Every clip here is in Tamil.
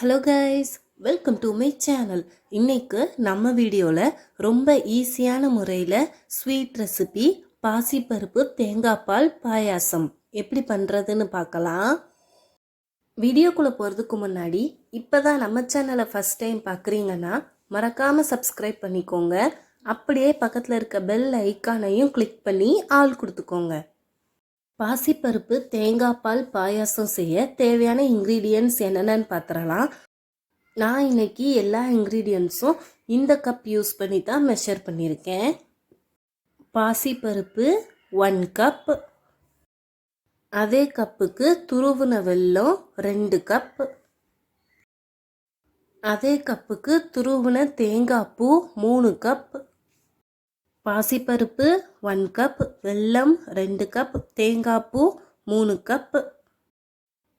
Hello guys welcome to my channel இன்னைக்கு நம்ம வீடியோவில் ரொம்ப ஈஸியான முறையில் ஸ்வீட் ரெசிபி பாசிப்பருப்பு தேங்காய் பால் பாயாசம். எப்படி பண்ணுறதுன்னு பார்க்கலாம். வீடியோக்குள்ளே போகிறதுக்கு முன்னாடி இப்போ தான் நம்ம சேனலை ஃபஸ்ட் டைம் பார்க்குறீங்கன்னா மறக்காமல் சப்ஸ்கிரைப் பண்ணிக்கோங்க. அப்படியே பக்கத்தில் இருக்க பெல் ஐக்கானையும் கிளிக் பண்ணி ஆள் கொடுத்துக்கோங்க. பாசிப்பருப்பு தேங்காய் பால் பாயாசம் செய்ய தேவையான இன்க்ரீடியன்ட்ஸ் என்னென்னு பார்த்துடலாம் நான் இன்னைக்கு எல்லா இன்க்ரீடியன்ட்ஸும் இந்த கப் யூஸ் பண்ணி தான் மெஷர் பண்ணியிருக்கேன். பாசிப்பருப்பு ஒன் கப் அதே கப்புக்கு துருவுன வெல்லம் ரெண்டு கப் அதே கப்புக்கு துருவுன தேங்காய் பூ மூணு கப் பாசிப்பருப்பு ஒன் கப் வெல்லம் ரெண்டு கப் தேங்காய் பூ மூணு கப்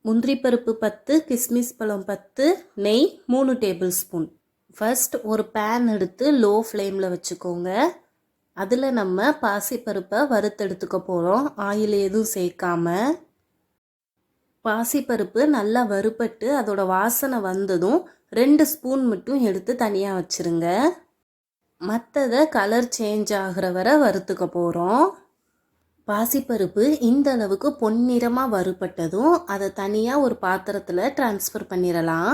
முந்திரி பருப்பு பத்து கிஸ்மிஸ் பழம் பத்து நெய் மூணு டேபிள் ஸ்பூன் ஃபர்ஸ்ட் ஒரு பேன் எடுத்து லோ ஃப்ளேமில் வச்சுக்கோங்க. அதில் நம்ம பாசிப்பருப்பை வறுத்தெடுத்துக்க போகிறோம் ஆயில் எதுவும் சேர்க்காம. பாசிப்பருப்பு நல்லா வறுபட்டு அதோட வாசனை வந்ததும் ரெண்டு ஸ்பூன் மட்டும் எடுத்து தனியாக வச்சுருங்க. மற்றதை கலர் சேஞ்ச் ஆகிற வரை வறுத்துக்க போகிறோம் பாசிப்பருப்பு இந்த அளவுக்கு பொன்னிறமாக வறுபட்டதும் அதை தனியாக ஒரு பாத்திரத்தில் ட்ரான்ஸ்ஃபர் பண்ணிடலாம்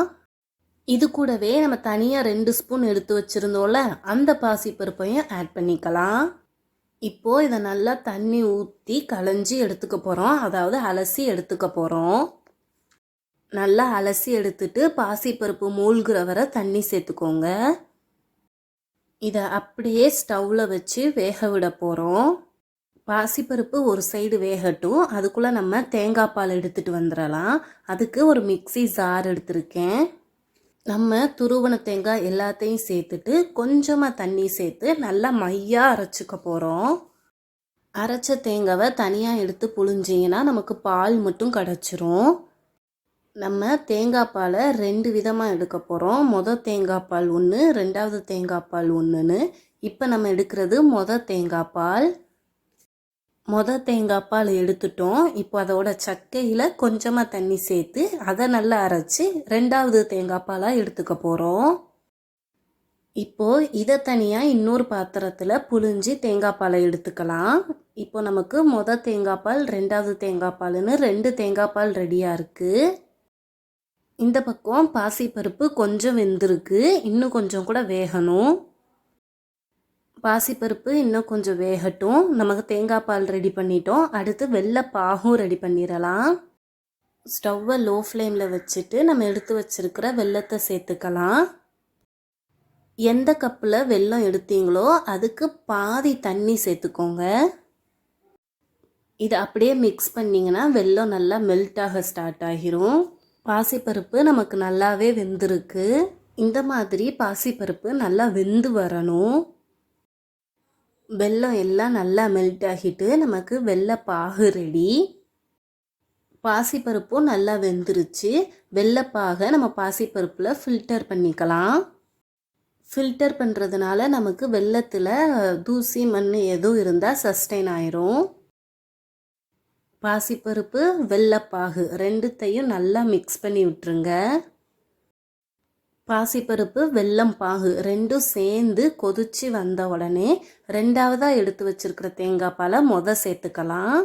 இது கூடவே நம்ம தனியாக ரெண்டு ஸ்பூன் எடுத்து வச்சுருந்தோம்ல அந்த பாசிப்பருப்பையும் ஆட் பண்ணிக்கலாம். இப்போது இதை நல்லா தண்ணி ஊற்றி களைஞ்சி எடுத்துக்க போகிறோம் அதாவது அலசி எடுத்துக்க போகிறோம் நல்லா அலசி எடுத்துட்டு பாசிப்பருப்பு மூழ்கிற வரை தண்ணி சேர்த்துக்கோங்க. இதை அப்படியே ஸ்டவ்வில் வச்சு வேக விட போகிறோம் பாசிப்பருப்பு ஒரு சைடு வேகட்டும். அதுக்குள்ளே நம்ம தேங்காய் பால் எடுத்துகிட்டு வந்துடலாம் அதுக்கு ஒரு மிக்சி ஜார் எடுத்திருக்கேன். நம்ம துருவன தேங்காய் எல்லாத்தையும் சேர்த்துட்டு கொஞ்சமாக தண்ணி சேர்த்து நல்லா மையாக அரைச்சிக்க போகிறோம் அரைச்ச தேங்காவை தனியாக எடுத்து புழிஞ்சிங்கன்னா நமக்கு பால் மட்டும் கிடச்சிரும். நம்ம தேங்காய் பாலை ரெண்டு விதமாக எடுக்க போகிறோம் மொதல் தேங்காய் பால் ஒன்று ரெண்டாவது தேங்காய் பால் ஒன்றுன்னு இப்போ நம்ம எடுக்கிறது மொதல் தேங்காய் பால். மொதல் தேங்காய் பால் எடுத்துட்டோம். இப்போ அதோட சக்கையில் கொஞ்சமாக தண்ணி சேர்த்து அதை நல்லா அரைச்சி ரெண்டாவது தேங்காய் பாலாக எடுத்துக்க போகிறோம் இப்போது இதை தனியாக இன்னொரு பாத்திரத்தில் புழிஞ்சி தேங்காய் பாலை எடுத்துக்கலாம். இப்போ நமக்கு மொதல் தேங்காய் பால் ரெண்டாவது தேங்காய் பால்னு ரெண்டு தேங்காய் பால் ரெடியாக இருக்குது இந்த பக்கம் பாசிப்பருப்பு கொஞ்சம் வெந்திருக்கு. இன்னும் கொஞ்சம் கூட வேகணும். பாசிப்பருப்பு இன்னும் கொஞ்சம் வேகட்டும். நமக்கு தேங்காய் பால் ரெடி பண்ணிட்டோம். அடுத்து வெள்ளை பாகும் ரெடி பண்ணிடலாம். ஸ்டவ்வை லோ ஃப்ளேமில் வச்சுட்டு நம்ம எடுத்து வச்சிருக்கிற வெள்ளத்தை சேர்த்துக்கலாம். எந்த கப்பில் வெல்லம் எடுத்தீங்களோ அதுக்கு பாதி தண்ணி சேர்த்துக்கோங்க. இதை அப்படியே மிக்ஸ் பண்ணிங்கன்னா வெல்லம் நல்லா மெல்ட் ஆக ஸ்டார்ட் ஆகிரும். பாசிப்பருப்பு நமக்கு நல்லாவே வெந்திருக்கு. இந்த மாதிரி பாசிப்பருப்பு நல்லா வெந்து வரணும். வெல்லம் எல்லாம் நல்லா மெல்ட் ஆகிட்டு நமக்கு வெள்ளை பாகு ரெடி பாசிப்பருப்பும் நல்லா வெந்துருச்சு. வெள்ளைப்பாகை நம்ம பாசிப்பருப்பில் ஃபில்டர் பண்ணிக்கலாம். ஃபில்டர் பண்ணுறதுனால நமக்கு வெள்ளத்தில் தூசி மண் எதுவும் இருந்தால் சஸ்டைன் ஆயிரும். பாசிப்பருப்பு வெள்ளப்பாகு ரெண்டுத்தையும் நல்லா மிக்ஸ் பண்ணி விட்டுருங்க. பாசிப்பருப்பு வெல்லம் பாகு ரெண்டும் சேர்ந்து கொதிச்சு வந்த உடனே ரெண்டாவதாக எடுத்து வச்சுருக்கிற தேங்காய் பாலை மொத சேர்த்துக்கலாம்.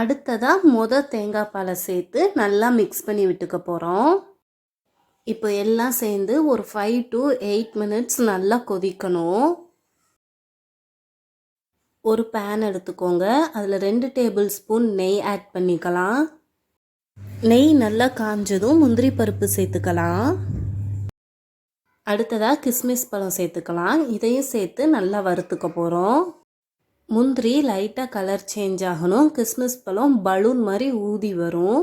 அடுத்ததாக மொத தேங்காய் பாலை சேர்த்து நல்லா மிக்ஸ் பண்ணி விட்டுக்க போகிறோம் இப்போ எல்லாம் சேர்ந்து ஒரு ஃபைவ் டு எயிட் மினிட்ஸ் நல்லா கொதிக்கணும். ஒரு பேன் எடுத்துக்கோங்க. அதில் ரெண்டு டேபிள் ஸ்பூன் நெய் ஆட் பண்ணிக்கலாம். நெய் நல்லா காஞ்சதும் முந்திரி பருப்பு சேர்த்துக்கலாம். அடுத்ததாக கிஸ்மிஸ் பழம் சேர்த்துக்கலாம். இதையும் சேர்த்து நல்லா வறுத்துக்க போகிறோம் முந்திரி லைட்டாக கலர் சேஞ்ச் ஆகணும். கிஸ்மிஸ் பழம் பலூன் மாதிரி ஊதி வரும்.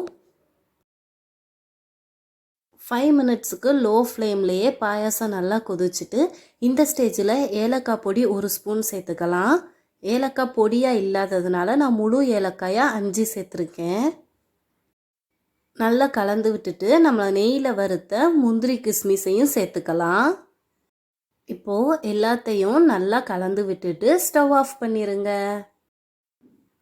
ஃபைவ் மினிட்ஸுக்கு லோ ஃப்ளேம்லேயே பாயாசம் நல்லா கொதிச்சுட்டு இந்த ஸ்டேஜில் ஏலக்காய் பொடி ஒரு ஸ்பூன் சேர்த்துக்கலாம். ஏலக்காய் பொடியாக இல்லாததுனால நான் முழு ஏலக்காயாக அஞ்சு சேர்த்துருக்கேன். நல்லா கலந்து விட்டுட்டு நம்ம நெய்யில் வறுத்த முந்திரி கிஸ்மிஸையும் சேர்த்துக்கலாம். இப்போது எல்லாத்தையும் நல்லா கலந்து விட்டுட்டு ஸ்டவ் ஆஃப் பண்ணிடுங்க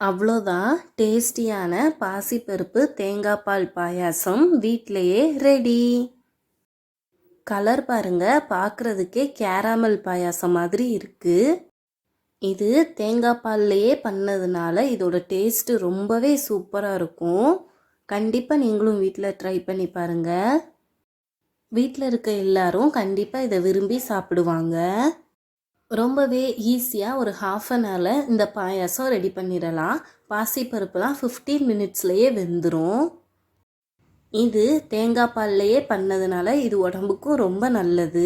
அவ்வளோதான். டேஸ்டியான பாசிப்பருப்பு தேங்காய் பால் பாயாசம் வீட்டிலையே ரெடி. கலர் பாருங்க. பார்க்குறதுக்கே கேராமல் பாயாசம் மாதிரி இருக்குது இது தேங்காய் பால்லையே பண்ணதுனால இதோட டேஸ்ட்டு ரொம்பவே சூப்பராக இருக்கும். கண்டிப்பாக நீங்களும் வீட்டில் ட்ரை பண்ணி பாருங்கள் வீட்டில் இருக்க எல்லாரும் கண்டிப்பாக இதை விரும்பி சாப்பிடுவாங்க. ரொம்பவே ஈஸியாக ஒரு ஹாஃப் அன் ஹவரில் இந்த பாயாசம் ரெடி பண்ணிடலாம். பாசிப்பருப்புலாம் ஃபிஃப்டீன் மினிட்ஸ்லேயே வெந்துடும் இது தேங்காய் பால்லையே பண்ணதுனால இது உடம்புக்கும் ரொம்ப நல்லது.